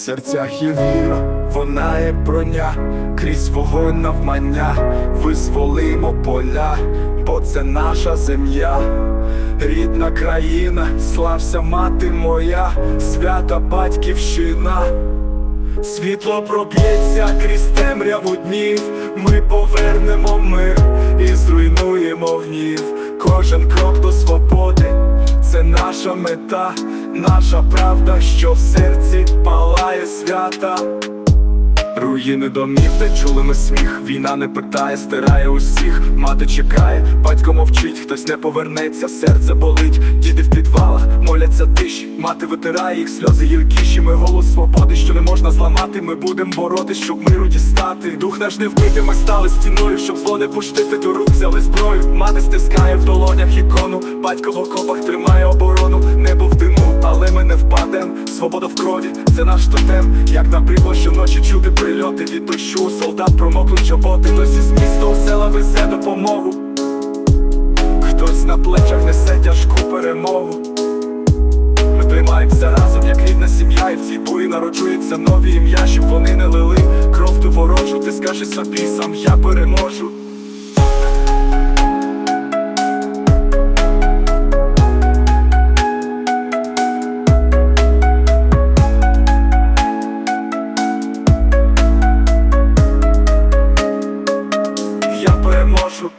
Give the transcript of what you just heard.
серцях є віра, вона є броня, крізь вогонь навмання, визволимо поля, бо це наша земля, рідна країна, слався мати моя, свята батьківщина. Світло проб'ється крізь темряву днів, ми повернемо мир і зруйнуємо гнів. Кожен крок до свободи, це наша мета, наша правда, що в серці палає свята. Руїни домів, де чули ми сміх. Війна не питає, стирає усіх. Мати чекає, батько мовчить, хтось не повернеться, серце болить, діти в підвалах, моляться тиші, мати витирає їх сльози гіркіші. Ми голос свободи, що не можна зламати. Ми будем боротись, щоб миру дістати. Дух наш не вбити, ми стали стіною, щоб зло не пустити до рук, взяли зброю. Мати стискає в долонях ікону, батько в окопах тримає оборону, небо в диму, але ми не впадем. Свобода в крові, це наш тотем. Як нам прибо щоночі чути прильоти від дощу, солдат промокли чоботи, хтось із міста у села везе допомогу. Хтось на плечах несе тяжку перемогу. Ми тримаємося разом, як рідна сім'я, і в цій бурі народжується нові ім'я, щоб вони не лили кров ту ворожу, ти скажи собі сам, я переможу. mocho.